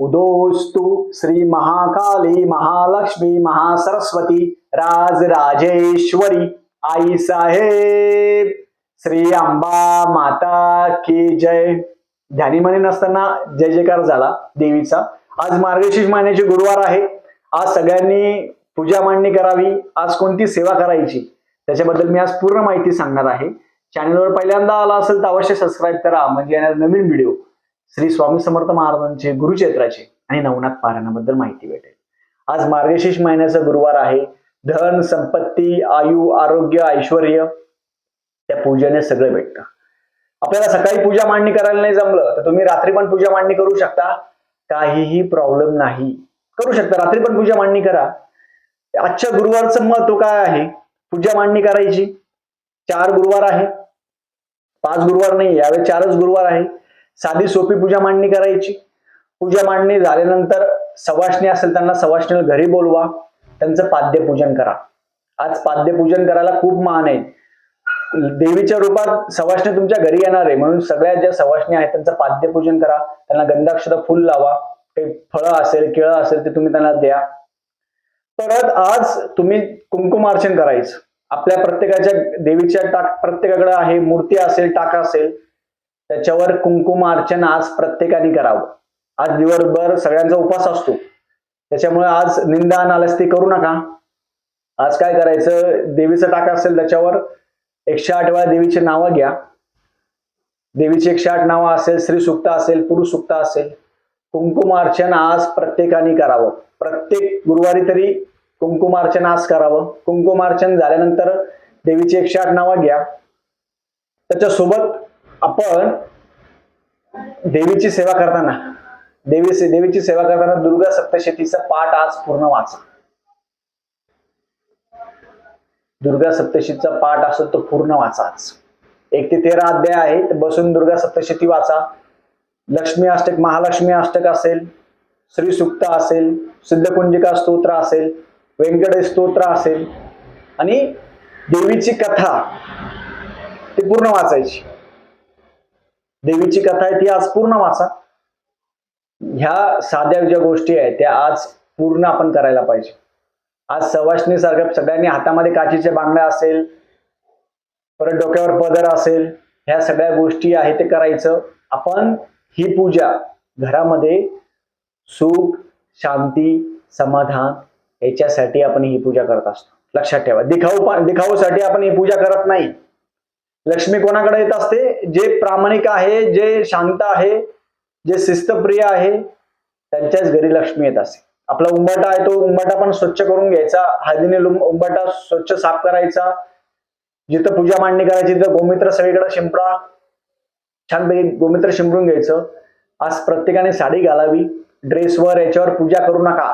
उदोस्तु श्री महाकाली महालक्ष्मी महासरस्वती राज राजेश्वरी आई साहेब श्री अंबा माता की जय। ध्यानी म्हणे नसताना जय जयकार झाला देवीचा. आज मार्गशीर्ष महिन्याचे गुरुवार आहे. आज सगळ्यांनी पूजा मांडणी करावी. आज कोणती सेवा करायची? त्याच्याबद्दल मी आज पूर्ण माहिती सांगणार आहे. चॅनलवर पहिल्यांदा आला असेल तर अवश्य सबस्क्राईब करा. म्हणजे येणार नवीन व्हिडिओ श्री स्वामी समर्थ महाराजांचे गुरुक्षेत्राचे आणि नवनाथ पारायणाबद्दल माहिती भेटेल. आज मार्गशीर्ष महिन्याचा गुरुवार आहे. धन संपत्ती आयु आरोग्य ऐश्वर त्या पूजेने सगळं भेटतं. आपल्याला सकाळी पूजा मांडणी करायला नाही जमलं तर तुम्ही रात्री पण पूजा मांडणी करू शकता. काहीही प्रॉब्लेम नाही. करू शकता रात्री पण पूजा मांडणी करा. आजच्या गुरुवारचं महत्त्व काय आहे? पूजा मांडणी करायची. चार गुरुवार आहे. पाच गुरुवार नाही यावेळी चारच गुरुवार आहे. साधी सोपी पूजा मांडणी करायची. पूजा मांडणी झाल्यानंतर सवाष्णी असेल त्यांना सवाष्णीला घरी बोलवा. त्यांचं पाद्यपूजन करा. आज पाद्यपूजन करायला खूप मान आहे. देवीच्या रूपात सवाष्णी तुमच्या घरी येणार आहे. म्हणून सगळ्या ज्या सवाष्णी आहेत त्यांचं पाद्यपूजन करा. त्यांना गंधाक्षर फुल लावा. काही फळं असेल केळं असेल ते तुम्ही त्यांना द्या. परत आज तुम्ही कुंकुमार्चन करायचं. आपल्या प्रत्येकाच्या देवीच्या टाक प्रत्येकाकडे आहे. मूर्ती असेल टाका असेल. त्याच्यावर कुंकुमार्चन आज प्रत्येकाने करावं. आज दिवसभर सगळ्यांचा उपास असतो. त्याच्यामुळे आज निंदा नालस्ती करू नका. आज काय करायचं? देवीचं टाका असेल त्याच्यावर एकशे आठ वेळा देवीची नावं घ्या. देवीची एकशे आठ नावं असेल श्री सुक्त असेल पुरुष सुक्त असेल कुंकुमार्चन आज प्रत्येकाने करावं. प्रत्येक गुरुवारी तरी कुंकुमार्चन आज करावं. कुंकुमार्चन झाल्यानंतर देवीची एकशे आठ नावं घ्या. त्याच्यासोबत आपण देवीची सेवा करताना देवी देवीची सेवा करताना दुर्गा सप्तशतीचा पाठ आज पूर्ण वाचा. दुर्गा सप्तशतीचा पाठ असो तो पूर्ण वाचा आज. एक ते तेरा अध्याय आहे बसून दुर्गा सप्तशती वाचा. लक्ष्मी अष्टक महालक्ष्मी अष्टक असेल श्री सुक्त असेल सिद्धकुंजिका स्तोत्र असेल व्यंकटेश स्तोत्र असेल आणि देवीची कथा ती पूर्ण वाचायची. देवीची कथा आहे ती आज पूर्ण वाचा. ह्या साध्या ज्या गोष्टी आहेत त्या आज पूर्ण आपण करायला पाहिजे. आज सवाष्णी सारख्या सगळ्यांनी हातामध्ये काचीचे बांगड्या असेल परत डोक्यावर पदर असेल ह्या सगळ्या गोष्टी आहे ते करायचं. आपण ही पूजा घरामध्ये सुख शांती समाधान याच्यासाठी आपण ही पूजा करत असतो. लक्षात ठेवा. दिखाऊ दिखाऊसाठी आपण ही पूजा करत नाही. लक्ष्मी कोणाकडे येत असते? जे प्रामाणिक आहे जे शांत आहे जे शिस्तप्रिय आहे त्यांच्याच घरी लक्ष्मी येत असते. आपला उंबाटा आहे तो उंबाटा पण स्वच्छ करून घ्यायचा. हळदीने उंबाटा स्वच्छ साफ करायचा. जिथं पूजा मांडणी करायची तिथं गोमित्र सगळीकडे शिंपडा. छानपैकी गोमित्र शिंपडून घ्यायचं. आज प्रत्येकाने साडी घालावी. ड्रेसवर याच्यावर पूजा करू नका.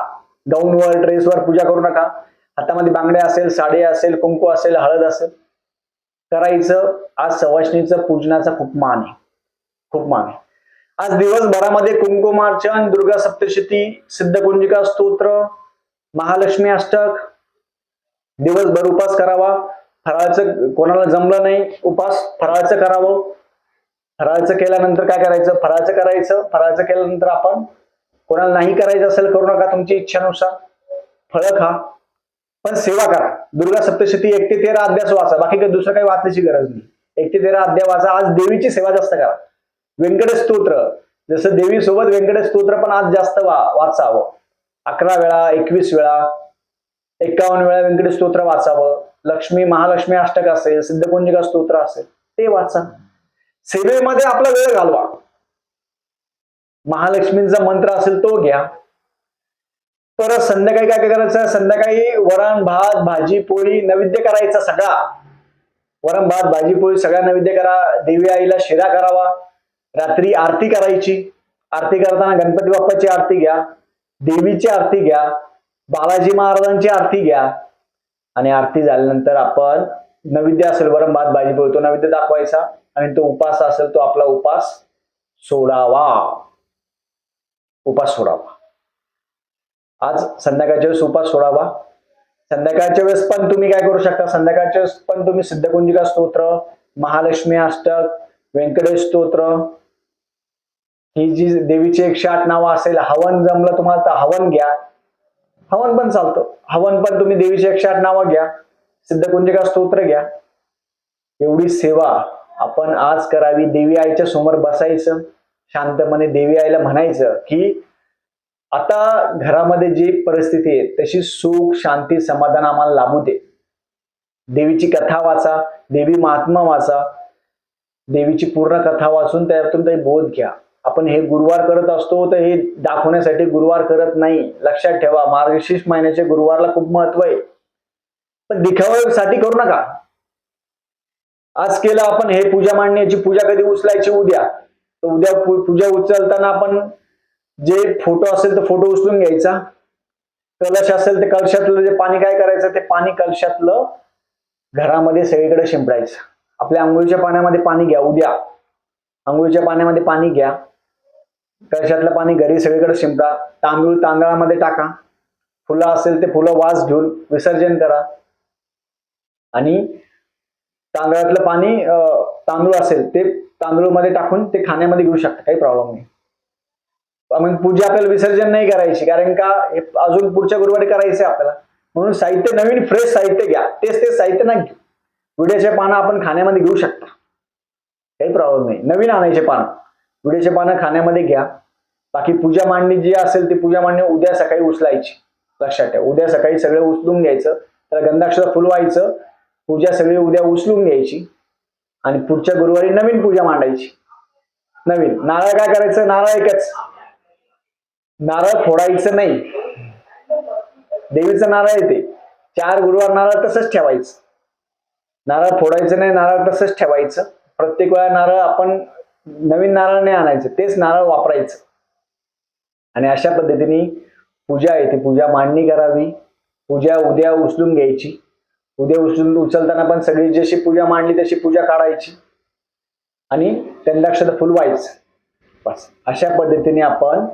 गाऊनवर ड्रेसवर पूजा करू नका. हातामध्ये बांगड्या असेल साडी असेल कुंकू असेल हळद असेल. करायचं आज सवाष्णीचं पूजनाचा खूप मान आहे. खूप मान आहे. आज दिवसभरामध्ये कुंकुमार्चन दुर्गा सप्तशती सिद्धकुंजिका स्तोत्र महालक्ष्मी अष्टक दिवसभर उपास करावा. फराळाचं कोणाला जमलं नाही उपास फराळाचं करावं. फराळाचं केल्यानंतर काय करायचं? फराळाचं करायचं. फराळाचं केल्यानंतर आपण कोणाला नाही करायचं असेल करू नका तुमची इच्छानुसार. फळं खा. पण सेवा करा. दुर्गा सप्तशती एक ते तेरा अध्यास वाचा. बाकी काही दुसरं काही वाचायची गरज नाही. एक ते तेरा अध्याय वाचा. आज देवीची सेवा जास्त करा. व्यंकटेश स्तोत्र. जसं देवी सोबत व्यंकटेश स्तोत्र पण आज जास्त वा वाचावं. अकरा वेळा एकवीस वेळा एकावन्न वेळा व्यंकटेश स्तोत्र वाचावं. लक्ष्मी महालक्ष्मी अष्टक असेल सिद्धकुंजिका स्तोत्र असेल ते वाचा. सेवेमध्ये आपला वेळ घालवा. महालक्ष्मींचा मंत्र असेल तो घ्या. परत संध्याकाळी काय काय करायचं? संध्याकाळी वरण भात भाजी पोळी नैवेद्य करायचा सगळा. वरण भात भाजी पोळी सगळा नैवेद्य करा. देवी आईला शिरा करावा. रात्री आरती करायची. आरती करताना गणपती बाप्पाची आरती घ्या. देवीची आरती घ्या. बालाजी महाराजांची आरती घ्या. आणि आरती झाल्यानंतर आपण नैवेद्य असेल वरण भात भाजी पोळी तो नैवेद्य दाखवायचा. आणि तो उपास असेल तो आपला उपास सोडावा. उपास सोडावा. आज संध्याकाळच्या वेळेस उपास सोडावा. संध्याकाळच्या वेळेस पण तुम्ही काय करू शकता? संध्याकाळच्या वेळेस पण तुम्ही सिद्धकुंजिका स्तोत्र महालक्ष्मी अष्टक व्यंकटेश स्तोत्र. ही जी देवीची एकशे आठ नावं असेल हवन जमलं तुम्हाला तर हवन घ्या. हवन पण चालतं. हवन पण तुम्ही देवीची एकशे आठ नावं घ्या. सिद्धकुंजिका स्तोत्र घ्या. एवढी सेवा आपण आज करावी. देवी आईच्या समोर बसायचं. शांतपणे देवी आईला म्हणायचं की आता घरामध्ये जी परिस्थिती आहे तशी सुख शांती समाधान आम्हाला लाभू दे. देवीची कथा वाचा देवी महात्मा वाचा. देवीची पूर्ण कथा वाचून त्यातून काही बोध घ्या. आपण हे गुरुवार करत असतो तर हे दाखवण्यासाठी गुरुवार करत नाही. लक्षात ठेवा मार्गशीर्ष महिन्याच्या गुरुवारला खूप महत्त्व आहे. पण दिखाव्यासाठी करू नका. आज केलं आपण हे पूजा मांडण्याची पूजा कधी उचलायची? उद्या. तर उद्या पूजा उचलताना आपण जे फोटो असेल तर फोटो उचलून घ्यायचा. कलश असेल तर कलशातलं जे पाणी काय करायचं ते पाणी कलशातलं घरामध्ये सगळीकडे शिंपडायचं. आपल्या आंघोळीच्या पाण्यामध्ये पाणी घ्या उद्या. आंघोळीच्या पाण्यामध्ये पाणी घ्या. कलशातलं पाणी घरी सगळीकडे शिंपडा. तांदूळ तांदळामध्ये टाका. फुलं असेल ते फुलं वास घेऊन विसर्जन करा. आणि तांदळातलं पाणी तांदूळ असेल ते तांदूळमध्ये टाकून ते खाण्यामध्ये घेऊ शकता. काही प्रॉब्लेम नाही. मग पूजा आपल्याला विसर्जन नाही करायची कारण का हे अजून पुढच्या गुरुवारी करायचं आहे आपल्याला. म्हणून साहित्य नवीन फ्रेश साहित्य घ्या. तेच ते साहित्य ना घेऊ विड्याचे पानं आपण खाण्यामध्ये घेऊ शकता. काही प्रॉब्लेम नाही. नवीन आणायचे पानं. विड्याचे पानं खाण्यामध्ये घ्या. बाकी पूजा मांडणी जी असेल ती पूजा मांडणी उद्या सकाळी उचलायची. लक्षात ठेवा. उद्या सकाळी सगळं उचलून घ्यायचं. त्याला गंधाक्षर फुलवायचं पूजा सगळी उद्या उचलून घ्यायची. आणि पुढच्या गुरुवारी नवीन पूजा मांडायची. नवीन. नारळ काय करायचं? नारळ एकच. नारळ फोडायचं नाही. देवीचं नारळ आहे ते चार गुरुवार नारळ तसंच ठेवायचं. नारळ फोडायचं नाही नारळ तसंच ठेवायचं. प्रत्येक वेळा नारळ आपण नवीन नारळ नाही आणायचं तेच नारळ वापरायचं. आणि अशा पद्धतीने पूजा आहे ती पूजा मांडणी करावी. पूजा उद्या उचलून घ्यायची. उद्या उचलून उचलताना पण सगळी जशी पूजा मांडली तशी पूजा काढायची. आणि त्यांना फुलवायचं. बस. अशा पद्धतीने आपण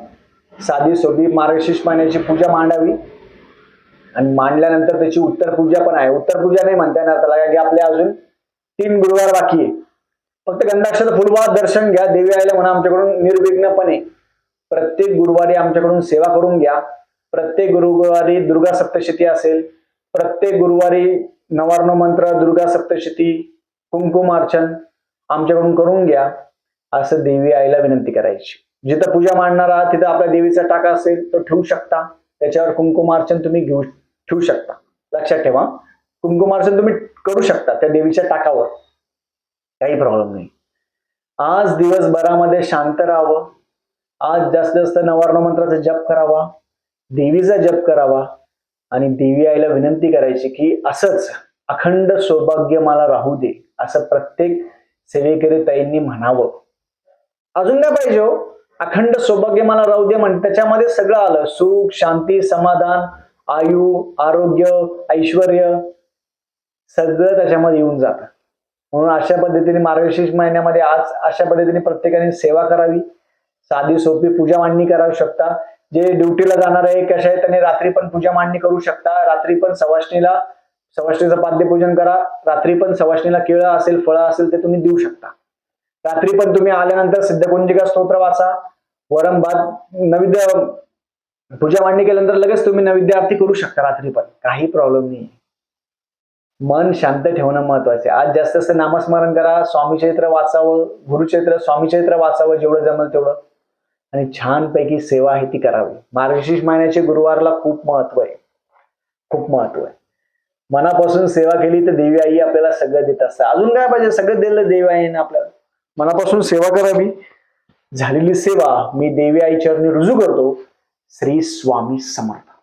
साधी सोपी मार्गशीर्ष महिन्याची पूजा मांडावी. आणि मांडल्यानंतर त्याची उत्तर पूजा पण आहे. उत्तर पूजा नाही म्हणता येणार त्याला कारण की आपले अजून तीन गुरुवार बाकी आहे. फक्त गंधाक्षर फुलवा दर्शन घ्या देवी आयला म्हणा आमच्याकडून निर्विघ्नपणे. प्रत्येक गुरुवारी आमच्याकडून सेवा करून घ्या. प्रत्येक गुरुवारी दुर्गा सप्तशती असेल. प्रत्येक गुरुवारी नवार्ण मंत्र दुर्गा सप्तशती कुंकुम अर्चन आमच्याकडून करून घ्या. असं देवी आईला विनंती करायची. जिथं पूजा मांडणार आहात तिथं आपल्या देवीचा टाका असेल तो ठेवू शकता. त्याच्यावर कुंकुमार्चन तुम्ही घेऊ ठेवू शकता. लक्षात ठेवा. कुंकुमार्चन तुम्ही करू शकता त्या देवीच्या टाकावर. काही प्रॉब्लेम नाही. आज दिवसभरामध्ये शांत राहावं. आज जास्त जास्त नवार्ण मंत्राचा जप करावा. देवीचा जप करावा. आणि देवी आईला विनंती करायची की असंच अखंड सौभाग्य मला राहू दे असं प्रत्येक सेवेकरी ताईंनी म्हणावं. अजून काय पाहिजे हो? अखंड सौभाग्य मला राहू दे म्हणजे त्याच्यामध्ये सगळं आलं. सुख शांती समाधान आयु आरोग्य ऐश्वर सगळं त्याच्यामध्ये येऊन जातं. म्हणून अशा पद्धतीने मार्गशीर्ष महिन्यामध्ये आज अशा पद्धतीने प्रत्येकाने सेवा करावी. साधी सोपी पूजा मांडणी करावू शकता. जे ड्युटीला जाणार आहे कशा आहे त्यांनी रात्री पण पूजा मांडणी करू शकता. रात्री पण सवाष्णीला सवाष्णीचं पाद्यपूजन करा. रात्री पण सवाष्णीला केळं असेल फळं असेल ते तुम्ही देऊ शकता. रात्री पण तुम्ही आल्यानंतर सिद्धकुंजिका स्तोत्र वाचा वरम भात नैवेद्य पूजा मांडणी केल्यानंतर लगेच तुम्ही नैवेद्य आरती करू शकता रात्री पण. काही प्रॉब्लेम नाही मन शांत ठेवणं महत्वाचं आहे. आज जास्त जास्त नामस्मरण करा स्वामी चैत्र वाचावं गुरुचरित्र स्वामी चैत्र वाचावं जेवढं जमेल तेवढं. आणि छानपैकी सेवा आहे ती करावी. मार्गशीर्ष महिन्याचे गुरुवारला खूप महत्त्व आहे. खूप महत्त्व आहे. मनापासून सेवा केली तर देवी आई आपल्याला सगळं देत असतं अजून काय पाहिजे? सगळं दिलं देवी आईने आपल्याला. मनापासून सेवा करावी. झालेली सेवा मी देवी आई चरणी रुजू करतो. श्री स्वामी समर्थ.